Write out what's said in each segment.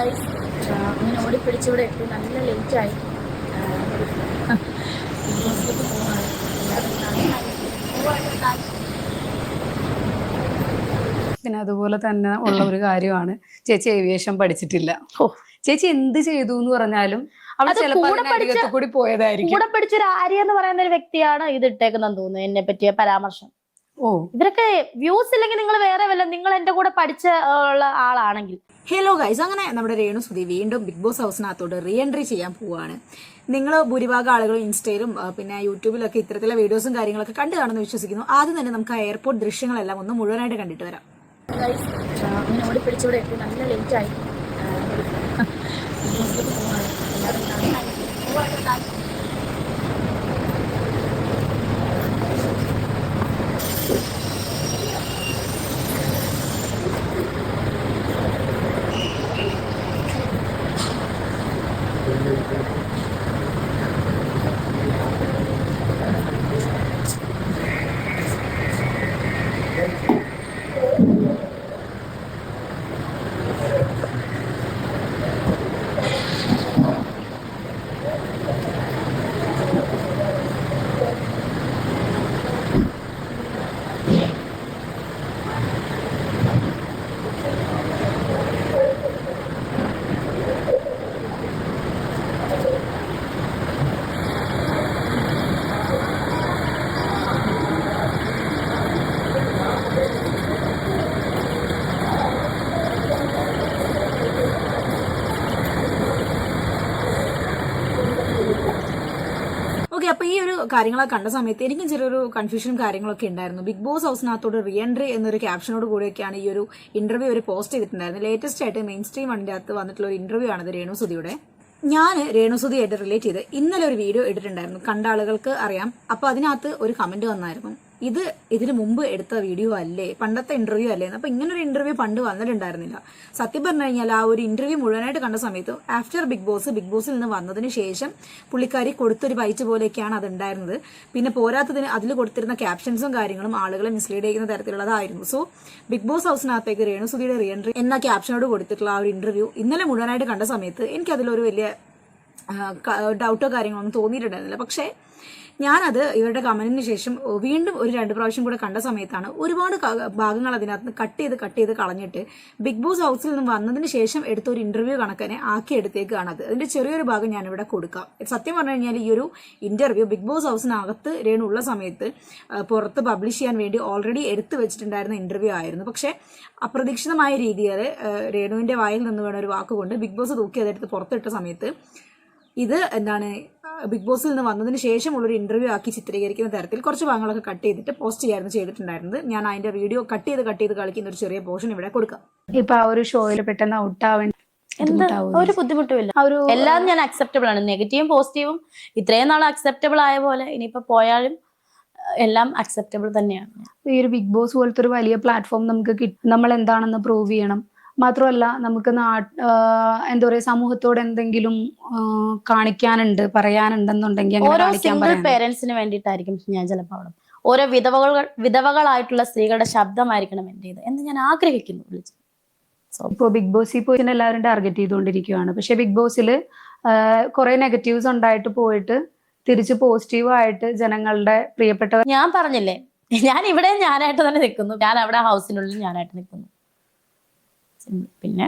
Guys ഇങ്ങനെ ഓടിപ്പിടിച്ചിവിടെ എത്തി. നല്ല ലേറ്റായി പോവാണ്. പോവാണ് പിന്നെ അതുപോലെ തന്നെ ഉള്ള ഒരു കാര്യമാണ്. ചേച്ചി ഏവിയേഷൻ പഠിച്ചിട്ടില്ല. ഓ. ചേച്ചി എന്ത് ചെയ്തു എന്ന് പറഞ്ഞാലും കൂടെ പോയതായിരിക്കും. കൂടെ പഠിച്ചൊരു ആര്യ എന്ന് പറയുന്ന ഒരു വ്യക്തിയാണ് ഇത് ഇട്ടേക്കുന്നെന്ന് തോന്നുന്നു എന്നെ പറ്റിയ പരാമർശം. ഓ. ഇവരൊക്കെ വ്യൂസ് ഇല്ലെങ്കിൽ നിങ്ങൾ വേറെ വല്ല നിങ്ങൾ എന്റെ കൂടെ പഠിച്ച ഉള്ള ആളാണെങ്കിൽ. ഹലോ ഗൈസ് അങ്ങനെ നമ്മുടെ രേണു സുധി വീണ്ടും ബിഗ് ബോസ് ഹൗസിനകത്തോട്ട് റീ എൻട്രി ചെയ്യാൻ പോവുകയാണ് നിങ്ങൾ ഭൂരിഭാഗം ആളുകളും ഇൻസ്റ്റയിലും പിന്നെ യൂട്യൂബിലൊക്കെ ഇത്തരത്തിലുള്ള വീഡിയോസും കാര്യങ്ങളൊക്കെ കണ്ടു കാണുമെന്ന് വിശ്വസിക്കുന്നു. ആദ്യം തന്നെ നമുക്ക് ആ എയർപോർട്ട് ദൃശ്യങ്ങളെല്ലാം ഒന്ന് മുഴുവനായിട്ട് കണ്ടിട്ട് വരാം. ഗൈസ് ഇങ്ങനെ ഓടിപ്പിടിച്ചിവിടെ എത്തി. നല്ല ലേറ്റായി ബിഗ് അപ്പൊ ഈ ഒരു കാര്യങ്ങളൊക്കെ കണ്ട സമയത്ത് എനിക്കും ചെറിയൊരു കൺഫ്യൂഷനും കാര്യങ്ങളൊക്കെ ഉണ്ടായിരുന്നു. ബിഗ് ബോസ് ഹൗസിനകത്തോട് റീ എൻട്രി എന്നൊരു ക്യാപ്ഷനോട് കൂടിയൊക്കെയാണ് ഈ ഒരു ഇന്റർവ്യൂ ഒരു പോസ്റ്റ് ചെയ്തിട്ടുണ്ടായിരുന്നത്. ലേറ്റസ്റ്റ് ആയിട്ട് മെയിൻ സ്ട്രീം വണ്ടിന്റെ അകത്ത് വന്നിട്ടുള്ള ഒരു ഇന്റർവ്യൂ ആണത് രേണുസുതിയുടെ ഞാൻ രേണുസുതിയായിട്ട് റിലേറ്റ് ചെയ്ത് ഇന്നലെ ഒരു വീഡിയോ ഇട്ടിട്ടുണ്ടായിരുന്നു. കണ്ട ആളുകൾക്ക് അറിയാം. അപ്പൊ അതിനകത്ത് ഒരു കമന്റ് വന്നായിരുന്നു. ഇത് ഇതിനു മുമ്പ് എടുത്ത വീഡിയോ അല്ലേ? പണ്ടത്തെ ഇന്റർവ്യൂ അല്ലേ? അപ്പൊ ഇങ്ങനെ ഒരു ഇന്റർവ്യൂ പണ്ട് വന്നിട്ടുണ്ടായിരുന്നില്ല. സത്യം പറഞ്ഞു കഴിഞ്ഞാൽ ആ ഒരു ഇന്റർവ്യൂ മുഴുവനായിട്ട് കണ്ട സമയത്ത് ആഫ്റ്റർ ബിഗ് ബോസ് ബിഗ് ബോസിൽ നിന്ന് വന്നതിന് ശേഷം പുള്ളിക്കാരി കൊടുത്തൊരു ബൈറ്റ് പോലെയൊക്കെയാണ് അത് ഉണ്ടായിരുന്നത് പിന്നെ പോരാത്തതിന് അതിൽ കൊടുത്തിരുന്ന ക്യാപ്ഷൻസും കാര്യങ്ങളും ആളുകളെ മിസ്ലീഡ് ചെയ്യുന്ന തരത്തിലുള്ളതായിരുന്നു. സോ ബിഗ് ബോസ് ഹൗസിനകത്തേക്ക് രേണുസുതിയുടെ റീ എൻട്രി എന്ന ക്യാപ്ഷനോട് കൊടുത്തിട്ടുള്ള ആ ഒരു ഇന്റർവ്യൂ ഇന്നലെ മുഴുവനായിട്ട് കണ്ട സമയത്ത് എനിക്കതിലൊരു വലിയ ഡൗട്ടോ കാര്യങ്ങളോ ഒന്നും തോന്നിയിട്ടുണ്ടായിരുന്നില്ല. പക്ഷേ ഞാനത് ഇവരുടെ കമന്റിന് ശേഷം വീണ്ടും ഒരു രണ്ട് പ്രാവശ്യം കൂടെ കണ്ട സമയത്താണ് ഒരുപാട് ഭാഗങ്ങൾ അതിനകത്ത് കട്ട് ചെയ്ത് കട്ട് ചെയ്ത് കളഞ്ഞിട്ട് ബിഗ് ബോസ് ഹൗസിൽ നിന്ന് വന്നതിന് ശേഷം എടുത്ത ഒരു ഇന്റർവ്യൂ കണക്കനെ ആക്കി എടുത്തേക്കാണ് അത്. അതിന്റെ ചെറിയൊരു ഭാഗം ഞാൻ ഇവിടെ കൊടുക്കാം. സത്യം പറഞ്ഞു കഴിഞ്ഞാൽ ഈ ഒരു ഇന്റർവ്യൂ ബിഗ് ബോസ് ഹൗസിനകത്ത് രേണു ഉള്ള സമയത്ത് പുറത്ത് പബ്ലിഷ് ചെയ്യാൻ വേണ്ടി ഓൾറെഡി എടുത്തു വെച്ചിട്ടുണ്ടായിരുന്ന ഇന്റർവ്യൂ ആയിരുന്നു. പക്ഷേ അപ്രതീക്ഷിതമായ രീതിയിൽ രേണുവിന്റെ വായിൽ നിന്ന് വേണ ഒരു വാക്കുകൊണ്ട് ബിഗ് ബോസ് തൂക്കി അതെടുത്ത് പുറത്തിട്ട സമയത്ത് ഇത് എന്താണ് ബിഗ് ബോസിൽ നിന്ന് വന്നതിന് ശേഷമുള്ളൊരു ഇന്റർവ്യൂ ആക്കി ചിത്രീകരിക്കുന്ന തരത്തിൽ കുറച്ച് ഭാഗങ്ങളൊക്കെ കട്ട് ചെയ്തിട്ട് പോസ്റ്റ് ചെയ്യായിരുന്നു ചെയ്തിട്ടുണ്ടായിരുന്നത്. ഞാൻ അതിന്റെ വീഡിയോ കട്ട് ചെയ്ത് കട്ട് ചെയ്ത് കളിക്കുന്ന ഒരു ചെറിയ പോർഷൻ ഇവിടെ കൊടുക്കാം. ഇപ്പൊ ആ ഒരു ഷോയിൽ പെട്ടെന്ന് ഔട്ട് ആവാൻ എന്താ? ഒരു ബുദ്ധിമുട്ടുമില്ല. ആ ഒരു എല്ലാം ഞാൻ അക്സെപ്റ്റബിൾ ആണ്. നെഗറ്റീവും പോസിറ്റീവും ഇത്രയും നാൾ അക്സെപ്റ്റബിൾ ആയ പോലെ ഇനിയിപ്പോ പോയാലും എല്ലാം അക്സെപ്റ്റബിൾ തന്നെയാണ്. ഈ ഒരു ബിഗ് ബോസ് പോലത്തെ ഒരു വലിയ പ്ലാറ്റ്ഫോം നമുക്ക് നമ്മൾ എന്താണെന്ന് പ്രൂവ് ചെയ്യണം. മാത്രമല്ല നമുക്ക് നാ എന്താ പറയാ സമൂഹത്തോട് എന്തെങ്കിലും കാണിക്കാനുണ്ട് പറയാനുണ്ടെന്നുണ്ടെങ്കിൽ ഓരോ സിംഗിൾ പേരൻസിന് വേണ്ടിയിട്ടായിരിക്കും ഞാൻ ചിലപ്പോൾ അവിടെ ഓരോ വിധവകൾ വിധവകളായിട്ടുള്ള സ്ത്രീകളുടെ ശബ്ദമായിരിക്കണം എന്റേത് എന്ന് ഞാൻ ആഗ്രഹിക്കുന്നു വിളിച്ചു. ഇപ്പോൾ ബിഗ് ബോസിൽ പോയി എല്ലാവരും ടാർഗറ്റ് ചെയ്തുകൊണ്ടിരിക്കുകയാണ്. പക്ഷെ ബിഗ് ബോസിൽ കുറെ നെഗറ്റീവ്സ് ഉണ്ടായിട്ട് പോയിട്ട് തിരിച്ച് പോസിറ്റീവായിട്ട് ജനങ്ങളുടെ പ്രിയപ്പെട്ടവർ ഞാൻ പറഞ്ഞില്ലേ ഞാൻ ഇവിടെ ഞാനായിട്ട് തന്നെ നിൽക്കുന്നു. ഞാൻ അവിടെ ഹൗസിനുള്ളിൽ ഞാനായിട്ട് നിൽക്കുന്നു. പിന്നെ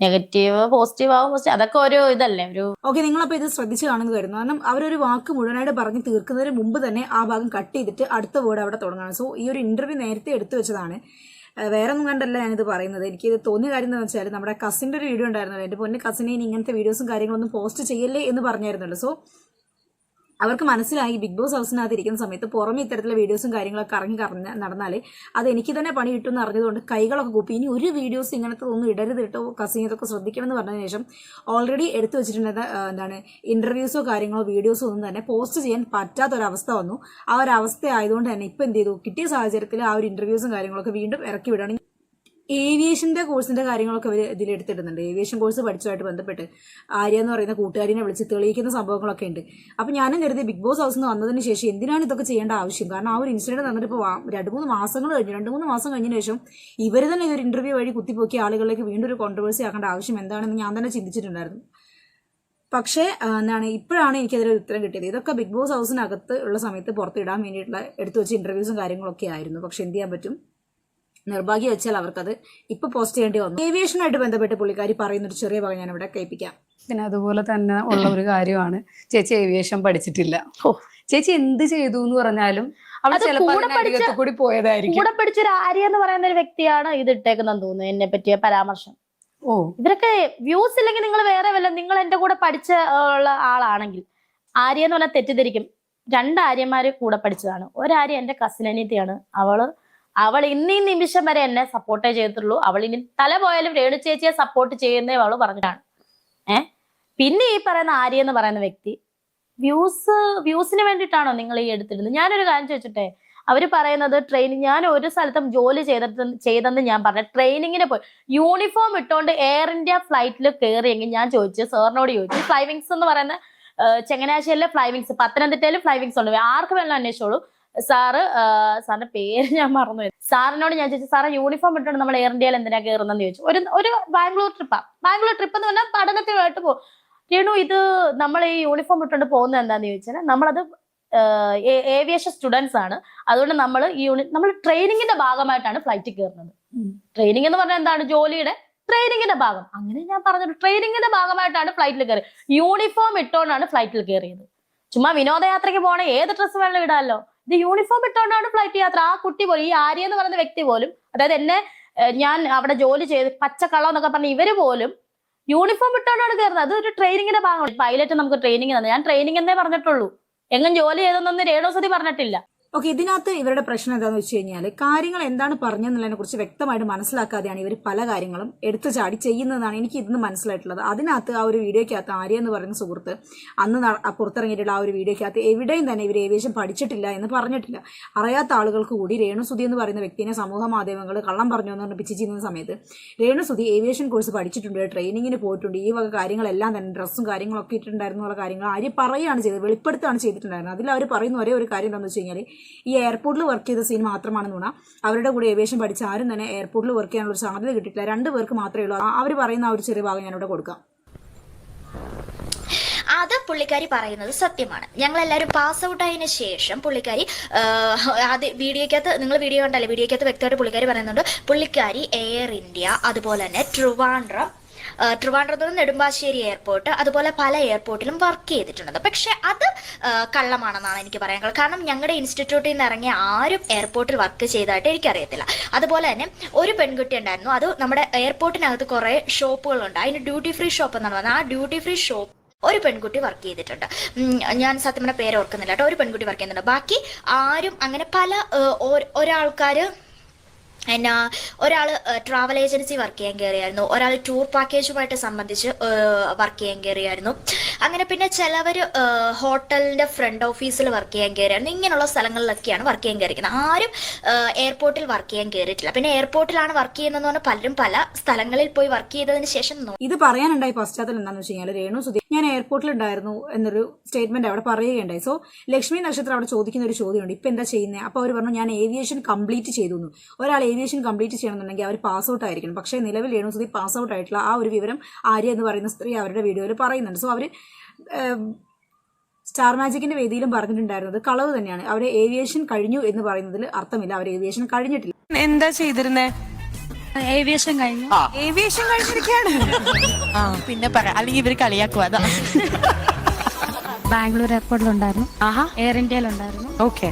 നെഗറ്റീവ് പോസിറ്റീവ് ആവും അതൊക്കെ ഒരു ഇതല്ലേ ഒരു ഓക്കെ നിങ്ങളപ്പോൾ ഇത് ശ്രദ്ധിച്ച് കാണുന്നത് വരുന്നു. കാരണം അവരൊരു വാക്ക് മുഴുവനായിട്ട് പറഞ്ഞ് തീർക്കുന്നതിന് മുമ്പ് തന്നെ ആ ഭാഗം കട്ട് ചെയ്തിട്ട് അടുത്ത വേർഡ് അവിടെ തുടങ്ങണം. സോ ഈ ഒരു ഇന്റർവ്യൂ നേരത്തെ എടുത്തു വെച്ചതാണ്. വേറെ ഒന്നും കണ്ടല്ല ഞാനിത് പറയുന്നത്. എനിക്ക് ഇത് തോന്നിയ കാര്യം എന്താണെന്ന് വെച്ചാൽ നമ്മുടെ കസിന്റെ ഒരു വീഡിയോ ഉണ്ടായിരുന്നല്ലോ. എന്റെ പൊന്നെ കസിനെ ഇനി ഇങ്ങനത്തെ വീഡിയോസും കാര്യങ്ങളൊന്നും പോസ്റ്റ് ചെയ്യല്ലേ എന്ന് പറഞ്ഞായിരുന്നല്ലോ. സോ അവർക്ക് മനസ്സിലായി ബിഗ് ബോസ് ഹൗസിനകത്ത് ഇരിക്കുന്ന സമയത്ത് പുറമെ ഇത്തരത്തിലുള്ള വീഡിയോസും കാര്യങ്ങളൊക്കെ ഇറങ്ങി കറഞ്ഞ് നടന്നാൽ അത് എനിക്ക് തന്നെ പണി കിട്ടുമെന്ന് അറിഞ്ഞതുകൊണ്ട് കൈകളൊക്കെ കൂപ്പി. ഇനി ഒരു വീഡിയോസ് ഇങ്ങനത്തെ ഒന്നും ഇടരുത് കേട്ടോ. കസിൻ ഇതൊക്കെ ശ്രദ്ധിക്കണം എന്ന് പറഞ്ഞതിന് ശേഷം ഓൾറെഡി എടുത്തു വെച്ചിട്ടുണ്ടായിരുന്ന എന്താണ് ഇന്റർവ്യൂസോ കാര്യങ്ങളോ വീഡിയോസോ ഒന്നും തന്നെ പോസ്റ്റ് ചെയ്യാൻ പറ്റാത്തൊരവസ്ഥ വന്നു. ആ ഒരു അവസ്ഥ ആയതുകൊണ്ട് തന്നെ ഇപ്പം എന്ത് ചെയ്തു? കിട്ടിയ സാഹചര്യത്തിൽ ആ ഒരു ഇന്റർവ്യൂസും കാര്യങ്ങളൊക്കെ വീണ്ടും ഇറക്കി വിടുകയാണ്. ഏവിയേഷന്റെ കോഴ്സിന്റെ കാര്യങ്ങളൊക്കെ അവർ ഇതിലെടുത്തിടുന്നുണ്ട്. ഏവിയേഷൻ കോഴ്സ് പഠിച്ചതായിട്ട് ബന്ധപ്പെട്ട് ആര്യ എന്ന് പറയുന്ന കൂട്ടുകാരിനെ വിളിച്ച് തെളിയിക്കുന്ന സംഭവങ്ങളൊക്കെ ഉണ്ട്. അപ്പൊ ഞാനും കരുതി ബിഗ് ബോസ് ഹൗസിൽ നിന്ന് വന്നതിന് ശേഷം എന്തിനാണ് ഇതൊക്കെ ചെയ്യേണ്ട ആവശ്യം? കാരണം ആ ഒരു ഇൻസിഡന്റ് നടന്നിട്ട് ഇപ്പോൾ രണ്ട് മൂന്ന് മാസങ്ങൾ കഴിഞ്ഞു. രണ്ട് മൂന്ന് മാസം കഴിഞ്ഞ ശേഷം ഇവർ തന്നെ ഒരു ഇന്റർവ്യൂ വഴി കുത്തിപ്പോക്കി ആളുകളിലേക്ക് വീണ്ടും ഒരു കോൺട്രവേഴ്സി ആക്കേണ്ട ആവശ്യം എന്താണെന്ന് ഞാൻ തന്നെ ചിന്തിച്ചിട്ടുണ്ടായിരുന്നു. പക്ഷേ എന്താണ് ഇപ്പോഴാണ് എനിക്കതിലൊരു ഉത്തരം കിട്ടിയത്. ഇതൊക്കെ ബിഗ് ബോസ് ഹൗസിനകത്ത് ഉള്ള സമയത്ത് പുറത്തിടാൻ വേണ്ടിയിട്ടുള്ള എടുത്തു വെച്ച ഇന്റർവ്യൂസും കാര്യങ്ങളൊക്കെ ആയിരുന്നു. പക്ഷെ എന്ത് ചെയ്യാൻ പറ്റും? നിർഭാഗ്യം വെച്ചാൽ അവർക്കത് ഇപ്പൊ പോസ്റ്റ് ചെയ്യേണ്ടി വന്നു. ഏവിയേഷനായിട്ട് ബന്ധപ്പെട്ട് പുള്ളിക്കാരി പറയുന്ന ഒരു ചെറിയ ഭാഗം ഞാൻ ഇവിടെ കേൾപ്പിക്കാം. പിന്നെ അതുപോലെ തന്നെ ഉള്ള ഒരു കാര്യമാണ്. ചേച്ചി ഏവിയേഷൻ പഠിച്ചിട്ടില്ല. ഓ. ചേച്ചി എന്ത് ചെയ്തു എന്ന് പറഞ്ഞാലും കൂടെ അതിനരികത്ത് പഠിച്ച- ഒരു കൂടെ ആര്യ എന്ന് പറയുന്ന ഒരു വ്യക്തിയാണ് ഇത് ഇട്ടേക്കുന്നെന്ന് തോന്നുന്നു എന്നെ പറ്റിയ പരാമർശം. ഓ. ഇവരൊക്കെ വ്യൂസ് ഇല്ലെങ്കിൽ നിങ്ങൾ വേറെ വല്ല നിങ്ങൾ എന്റെ കൂടെ പഠിച്ച ഉള്ള ആളാണെങ്കിൽ ആര്യ എന്ന് പറഞ്ഞാൽ തെറ്റിദ്ധരിക്കും. രണ്ട് ആര്യന്മാര് കൂടെ പഠിച്ചതാണ്. ഒരാര്യ എന്റെ കസിനനിയത്തിയാണ് അവൾ അവൾ ഇന്നീ നിമിഷം വരെ എന്നെ സപ്പോർട്ടേ ചെയ്തിട്ടുള്ളൂ. അവൾ ഇനി തല പോയാലും രേണു ചേച്ചിയെ സപ്പോർട്ട് ചെയ്യുന്നേ അവൾ പറഞ്ഞിട്ടാണ്. ഏഹ് പിന്നെ ഈ പറയുന്ന ആര്യ എന്ന് പറയുന്ന വ്യക്തി വ്യൂസ് വ്യൂസിന് വേണ്ടിയിട്ടാണോ നിങ്ങൾ ഈ എടുത്തിരുന്നത്? ഞാനൊരു കാര്യം ചോദിച്ചിട്ടെ അവർ പറയുന്നത് ട്രെയിനിങ് ഞാൻ ഒരു സ്ഥലത്തും ജോലി ചെയ്തിട്ട് ചെയ്തെന്ന് ഞാൻ പറഞ്ഞ ട്രെയിനിങ്ങിന് പോയി. യൂണിഫോം ഇട്ടുകൊണ്ട് എയർ ഇന്ത്യ ഫ്ലൈറ്റിൽ കയറിയെങ്കിൽ ഞാൻ ചോദിച്ചു സാറിനോട് ചോദിച്ചു ഫ്ലൈവിങ്സ് എന്ന് പറയുന്ന ചെങ്ങനാശ്ശേരിയിലെ ചങ്ങനാശ്ശേരിയിലെ ഫ്ലൈവിങ്സ് പത്തനംതിട്ടയിലെ ഫ്ലൈവിങ്സ് ഉണ്ട് ആർക്ക് വേണം അന്വേഷിച്ചോളൂ. സാറ് സാറിന്റെ പേര് ഞാൻ മറന്നു. സാറിനോട് ഞാൻ ചോദിച്ചു സാറ് യൂണിഫോം ഇട്ടുകൊണ്ട് നമ്മൾ എയർ ഇന്ത്യയിൽ എന്തിനാ കയറുന്നതെന്ന് ചോദിച്ചു. ഒരു ഒരു ബാംഗ്ലൂർ ട്രിപ്പാ ബാംഗ്ലൂർ ട്രിപ്പ് എന്ന് പറഞ്ഞാൽ പഠനത്തിനായിട്ട് പോകും. രേണു ഇത് നമ്മൾ ഈ യൂണിഫോം ഇട്ടുകൊണ്ട് പോകുന്നത് എന്താന്ന് ചോദിച്ചാൽ നമ്മളത് ഏവിയേഷൻ സ്റ്റുഡൻസ് ആണ്. അതുകൊണ്ട് നമ്മൾ ഈ യൂണി നമ്മൾ ട്രെയിനിങ്ങിന്റെ ഭാഗമായിട്ടാണ് ഫ്ലൈറ്റിൽ കയറുന്നത്. ട്രെയിനിങ് എന്ന് പറഞ്ഞാൽ എന്താണ്? ജോലിയുടെ ട്രെയിനിങ്ങിന്റെ ഭാഗം. അങ്ങനെ ഞാൻ പറഞ്ഞത് ട്രെയിനിങ്ങിന്റെ ഭാഗമായിട്ടാണ് ഫ്ലൈറ്റിൽ കയറി യൂണിഫോം ഇട്ടുകൊണ്ടാണ് ഫ്ലൈറ്റിൽ കയറിയത് ചുമ്മാ വിനോദയാത്രയ്ക്ക് പോകണ ഏത് ഡ്രസ്സ് വേണം ഇടാമല്ലോ ഇത് യൂണിഫോം ഇട്ടുകൊണ്ടാണ് ഫ്ലൈറ്റ് യാത്ര. ആ കുട്ടി പോലും ഈ ആര്യ എന്ന് പറയുന്ന വ്യക്തി പോലും അതായത് എന്നെ ഞാൻ അവിടെ ജോലി ചെയ്ത് പച്ചക്കള്ളം എന്നൊക്കെ പറഞ്ഞ ഇവർ പോലും യൂണിഫോം ഇട്ടുകൊണ്ടാണ് കയറുന്നത്. അത് ഒരു ട്രെയിനിങ്ങിന്റെ ഭാഗമാണ്. പൈലറ്റ് നമുക്ക് ട്രെയിനിങ് തന്നെ. ഞാൻ ട്രെയിനിങ് എന്നേ പറഞ്ഞിട്ടുള്ളൂ. എങ്ങും ജോലി ചെയ്തെന്നൊന്നും രേണുസതി പറഞ്ഞിട്ടില്ല. ഓക്കെ ഇതിനകത്ത് ഇവരുടെ പ്രശ്നം എന്താണെന്ന് വെച്ച് കഴിഞ്ഞാൽ കാര്യങ്ങൾ എന്താണ് പറഞ്ഞതെന്നുള്ളതിനെ കുറിച്ച് വ്യക്തമായിട്ട് മനസ്സിലാക്കാതെയാണ് ഇവർ പല കാര്യങ്ങളും എടുത്തു ചാടി ചെയ്യുന്നതാണ് എനിക്ക് ഇന്ന് മനസ്സിലായിട്ടുള്ളത്. അതിനകത്ത് ആ ഒരു വീഡിയോക്കകത്ത് ആര്യ എന്ന് പറയുന്ന സുഹൃത്ത് അന്ന് പുറത്തിറങ്ങിയിട്ടുള്ള ആ ഒരു വീഡിയോക്കകത്ത് എവിടെയും തന്നെ ഇവർ ഏവിയേഷൻ പഠിച്ചിട്ടില്ല എന്ന് പറഞ്ഞിട്ടില്ല. അറിയാത്ത ആളുകൾക്ക് കൂടി രേണുസുതി എന്ന് പറയുന്ന വ്യക്തിനെ സമൂഹ മാധ്യമങ്ങൾ കള്ളം പറഞ്ഞു എന്ന് പറഞ്ഞ് ചെയ്യുന്ന സമയത്ത് രേണുസുതി ഏവിയേഷൻ കോഴ്സ് പഠിച്ചിട്ടുണ്ട് ട്രെയിനിങ്ങിന് പോയിട്ടുണ്ട് ഈ വക കാര്യങ്ങളെല്ലാം തന്നെ ഡ്രസ്സും കാര്യങ്ങളൊക്കെ ഇട്ടിട്ടുണ്ടായിരുന്നു എന്നുള്ള കാര്യങ്ങൾ ആര്യ പറയുകയാണ് ചെയ്തത് വെളിപ്പെടുത്തുകയാണ് ചെയ്തിട്ടുണ്ടായിരുന്നത്. അതിൽ അവർ പറയുന്ന ഒരേ ഒരു കാര്യം എന്താണെന്ന് വെച്ച് കഴിഞ്ഞാൽ ഈ എയർപോർട്ടിൽ വർക്ക് ചെയ്ത സീൻ മാത്രമാണെന്ന് തോന്നാം. അവരുടെ കൂടെ ഏവിയേഷൻ പഠിച്ച ആരും തന്നെ എയർപോർട്ടിൽ വർക്ക് ചെയ്യാനുള്ള ഒരു സാധ്യത കിട്ടിയിട്ടില്ല. രണ്ട് പേർക്ക് മാത്രമേ ഉള്ളൂ. അവർ പറയുന്ന ആ ഒരു ചെറിയ ഭാഗം ഞാനിവിടെ കൊടുക്കാം. അത് പുള്ളിക്കാരി പറയുന്നത് സത്യമാണ്. ഞങ്ങൾ എല്ലാവരും പാസ് ഔട്ട് ആയതിനു ശേഷം പുള്ളിക്കാരി അത് വീഡിയോക്കകത്ത് നിങ്ങൾ വീഡിയോ കണ്ടല്ലേ? വീഡിയോക്കകത്ത് വ്യക്തമായിട്ട് പുള്ളിക്കാരി പറയുന്നുണ്ട്. പുള്ളിക്കാരി എയർ ഇന്ത്യ അതുപോലെ തന്നെ ട്രിവാൻഡ്രം ട്രിവാൻഡ്രത്ത് നെടുമ്പാശ്ശേരി എയർപോർട്ട് അതുപോലെ പല എയർപോർട്ടിലും വർക്ക് ചെയ്തിട്ടുണ്ട് പക്ഷെ അത് കള്ളമാണെന്നാണ് എനിക്ക് പറയാൻ കാരണം ഞങ്ങളുടെ ഇൻസ്റ്റിറ്റ്യൂട്ടിൽ നിന്ന് ഇറങ്ങിയ ആരും എയർപോർട്ടിൽ വർക്ക് ചെയ്തതായിട്ട് എനിക്കറിയത്തില്ല. അതുപോലെ തന്നെ ഒരു പെൺകുട്ടി ഉണ്ടായിരുന്നു. അത് നമ്മുടെ എയർപോർട്ടിനകത്ത് കുറേ ഷോപ്പുകളുണ്ട്. അതിന് ഡ്യൂട്ടി ഫ്രീ ഷോപ്പ് എന്നാണ് പറഞ്ഞത് ആ ഡ്യൂട്ടി ഫ്രീ ഷോപ്പ് ഒരു പെൺകുട്ടി വർക്ക് ചെയ്തിട്ടുണ്ട്. ഞാൻ സത്യം പേര് ഓർക്കുന്നില്ല കേട്ടോ. ഒരു പെൺകുട്ടി വർക്ക് ചെയ്യുന്നുണ്ട്. ബാക്കി ആരും അങ്ങനെ പല ഒരാൾക്കാർ എന്നാ ഒരാൾ ട്രാവൽ ഏജൻസി വർക്ക് ചെയ്യാൻ കയറിയായിരുന്നു ഒരാൾ ടൂർ പാക്കേജുമായിട്ട് സംബന്ധിച്ച് വർക്ക് ചെയ്യാൻ കയറിയായിരുന്നു അങ്ങനെ പിന്നെ ചിലവർ ഹോട്ടലിന്റെ ഫ്രണ്ട് ഓഫീസിൽ വർക്ക് ചെയ്യാൻ കയറിയായിരുന്നു ഇങ്ങനെയുള്ള സ്ഥലങ്ങളിലൊക്കെയാണ് വർക്ക് ചെയ്യാൻ കയറിയിരിക്കുന്നത് ആരും എയർപോർട്ടിൽ വർക്ക് ചെയ്യാൻ കയറിയിട്ടില്ല പിന്നെ എയർപോർട്ടിലാണ് വർക്ക് ചെയ്യുന്നതെന്ന് പറഞ്ഞാൽ പലരും പല സ്ഥലങ്ങളിൽ പോയി വർക്ക് ചെയ്തതിന് ശേഷം ഇത് പറയാനുണ്ടായി പശ്ചാത്തലം എന്താണെന്ന് വെച്ച് കഴിഞ്ഞാൽ രേണു സുധി ഞാൻ എയർപോർട്ടിൽ ഉണ്ടായിരുന്നു എന്നൊരു സ്റ്റേറ്റ്മെന്റ് അവിടെ പറയുകയുണ്ടായി. സോ ലക്ഷ്മി നക്ഷത്രം അവിടെ ചോദിക്കുന്ന ഒരു ചോദ്യമുണ്ട്. ഇപ്പൊ എന്താ ചെയ്യുന്നത് അപ്പോൾ അവർ പറഞ്ഞു ഞാൻ ഏവിയേഷൻ കംപ്ലീറ്റ് ചെയ്തു ഒരാൾ ഏവിയേഷൻ കംപ്ലീറ്റ് ചെയ്യണമെന്നുണ്ടെങ്കിൽ അവർ പാസ് ഔട്ട് ആയിരിക്കണം. പക്ഷേ നിലവിൽ ഏണു സുധി പാസ് ഔട്ട് ആയിട്ടുള്ള ആ ഒരു വിവരം ആര്യ എന്ന് പറയുന്ന സ്ത്രീ അവരുടെ വീഡിയോയിൽ പറയുന്നുണ്ട്. സോ അവർ സ്റ്റാർ മാജിക്കിന്റെ വേദിയിലും പറഞ്ഞിട്ടുണ്ടായിരുന്നത് കളവ് തന്നെയാണ്. അവർ ഏവിയേഷൻ കഴിഞ്ഞു എന്ന് പറയുന്നതിൽ അർത്ഥമില്ല. അവർ ഏവിയേഷൻ കഴിഞ്ഞിട്ടില്ല. എന്താ ചെയ്തിരുന്നേ? ഏവിയേഷൻ കഴിഞ്ഞു. ഏവിയേഷൻ കഴിഞ്ഞിരിക്കാണ് ആ പിന്നെ പറ അല്ലെങ്കിൽ ഇവർ കളിയാക്കുക അതാ. ബാംഗ്ലൂർ എയർപോർട്ടിലുണ്ടായിരുന്നു. ആഹാ. എയർ ഇന്ത്യയിലുണ്ടായിരുന്നു. ഓക്കെ.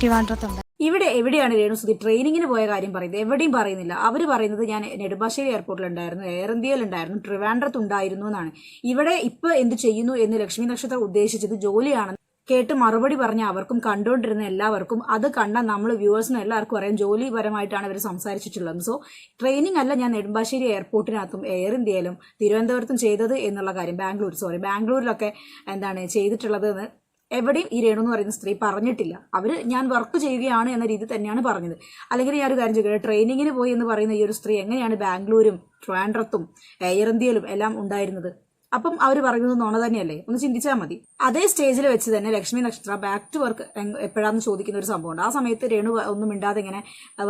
ട്രിവാൻഡ്രത്തുണ്ടായിരുന്നു ഇവിടെ എവിടെയാണ് രേണുസുതി ട്രെയിനിങ്ങിന് പോയ കാര്യം പറയുന്നത്. എവിടെയും പറയുന്നില്ല. അവർ പറയുന്നത് ഞാൻ നെടുമ്പാശ്ശേരി എയർപോർട്ടിലുണ്ടായിരുന്നു. എയർ ഇന്ത്യയിലുണ്ടായിരുന്നു. ട്രിവാൻഡ്രത്ത് ഉണ്ടായിരുന്നു എന്നാണ്. ഇവിടെ ഇപ്പൊ എന്ത് ചെയ്യുന്നു എന്ന് ലക്ഷ്മി നക്ഷത്രം ഉദ്ദേശിച്ചത് ജോലിയാണ് കേട്ട് മറുപടി പറഞ്ഞ അവർക്കും കണ്ടുകൊണ്ടിരുന്ന എല്ലാവർക്കും അത് കണ്ട നമ്മൾ വ്യൂവേഴ്സിനും എല്ലാവർക്കും അറിയാം ജോലിപരമായിട്ടാണ് ഇവർ സംസാരിച്ചിട്ടുള്ളത്. സോ ട്രെയിനിങ് അല്ല ഞാൻ നെടുമ്പാശ്ശേരി എയർപോർട്ടിനകത്തും എയർ ഇന്ത്യയിലും തിരുവനന്തപുരത്തും ചെയ്തത് എന്നുള്ള കാര്യം. ബാംഗ്ലൂർ സോറി ബാംഗ്ലൂരിലൊക്കെ എന്താണ് ചെയ്തിട്ടുള്ളത് എന്ന് എവിടെയും ഈ രേണു എന്ന് പറയുന്ന സ്ത്രീ പറഞ്ഞിട്ടില്ല. അവർ ഞാൻ വർക്ക് ചെയ്യുകയാണ് എന്ന രീതി തന്നെയാണ് പറഞ്ഞത്. അല്ലെങ്കിൽ ഞാൻ ഒരു കാര്യം ചോദിക്കട്ടെ ട്രെയിനിങ്ങിന് പോയി എന്ന് പറയുന്ന ഈ ഒരു സ്ത്രീ എങ്ങനെയാണ് ബാംഗ്ലൂരും ട്രിവാൻഡ്രത്തും എയർ ഇന്ത്യയിലും എല്ലാം ഉണ്ടായിരുന്നത്? അപ്പം അവർ പറയുന്നത് നോണ തന്നെയല്ലേ? ഒന്ന് ചിന്തിച്ചാൽ മതി. അതേ സ്റ്റേജിൽ വെച്ച് തന്നെ ലക്ഷ്മി നക്ഷത്ര ബാക്ക് ടു വർക്ക് എപ്പോഴാന്ന് ചോദിക്കുന്ന ഒരു സംഭവമുണ്ട്. ആ സമയത്ത് രേണു ഒന്നും മിണ്ടാതെ ഇങ്ങനെ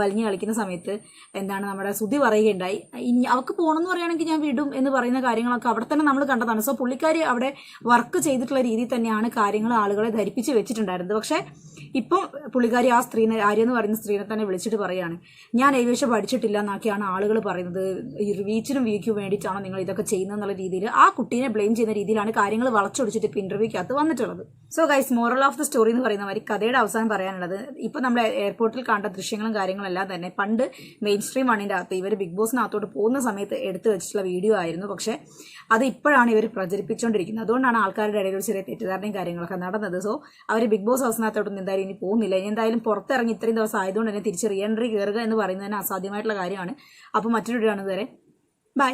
വലിഞ്ഞു കളിക്കുന്ന സമയത്ത് എന്താണ് നമ്മുടെ സുധി പറയുകയുണ്ടായി. ഇനി അവർക്ക് പോകണമെന്ന് പറയുകയാണെങ്കിൽ ഞാൻ വിടും എന്ന് പറയുന്ന കാര്യങ്ങളൊക്കെ അവിടെ തന്നെ നമ്മൾ കണ്ടതാണ്. സോ പുള്ളിക്കാരി അവിടെ വർക്ക് ചെയ്തിട്ടുള്ള രീതിയിൽ തന്നെയാണ് കാര്യങ്ങൾ ആളുകളെ ധരിപ്പിച്ച് വെച്ചിട്ടുണ്ടായിരുന്നത്. പക്ഷേ ഇപ്പം പുള്ളിക്കാരി ആ സ്ത്രീനെ ആര്യ എന്ന് പറയുന്ന സ്ത്രീനെ തന്നെ വിളിച്ചിട്ട് പറയാണ് ഞാൻ ഏവിയേഷൻ പഠിച്ചിട്ടില്ല എന്നൊക്കെയാണ് ആളുകൾ പറയുന്നത്. റീച്ചിനും വീക്കും വേണ്ടിയിട്ടാണോ നിങ്ങൾ ഇതൊക്കെ ചെയ്യുന്നത് എന്നുള്ള രീതിയിൽ ആ കുട്ടീനെ ബ്ലെയിം ചെയ്യുന്ന രീതിയിലാണ് കാര്യങ്ങൾ വളച്ചൊടിച്ചിട്ട് ഇപ്പം ഇന്റർവ്യൂക്കകത്ത് വന്നിട്ടുള്ളത്. So guys moral of the story എന്ന് പറയുന്ന മാതിരി കഥയുടെ അവസാനം പറയാനുള്ളത് ഇപ്പം നമ്മൾ എയർപോർട്ടിൽ കണ്ട ദൃശ്യങ്ങളും കാര്യങ്ങളും എല്ലാം തന്നെ പണ്ട് മെയിൻ സ്ട്രീം വണ്ണിന്റെ അകത്ത്. ഇവർ ബിഗ് ബോസിനകത്തോട്ട് പോകുന്ന സമയത്ത് എടുത്തു വെച്ചിട്ടുള്ള വീഡിയോ ആയിരുന്നു. പക്ഷേ അത് ഇപ്പോഴാണ് ഇവർ പ്രചരിപ്പിച്ചുകൊണ്ടിരിക്കുന്നത് അതുകൊണ്ടാണ് ആൾക്കാരുടെ ഇടയിൽ ഒരു ചെറിയ തെറ്റിദ്ധാരണയും കാര്യങ്ങളൊക്കെ നടന്നത്. സോ അവർ ബിഗ് ബോസ് ഹൗസിനകത്തോട്ടൊന്നും എന്തായാലും ഇനി പോകുന്നില്ല. ഇനി എന്തായാലും പുറത്തിറങ്ങി ഇത്രയും ദിവസം ആയതുകൊണ്ട് തന്നെ തിരിച്ച് റീ എൻട്രി കയറുക എന്ന് പറയുന്നത് തന്നെ അസാധ്യമായിട്ടുള്ള കാര്യമാണ്. അപ്പോൾ മറ്റൊരു വീഡിയോ ആണ് വരെ. ബൈ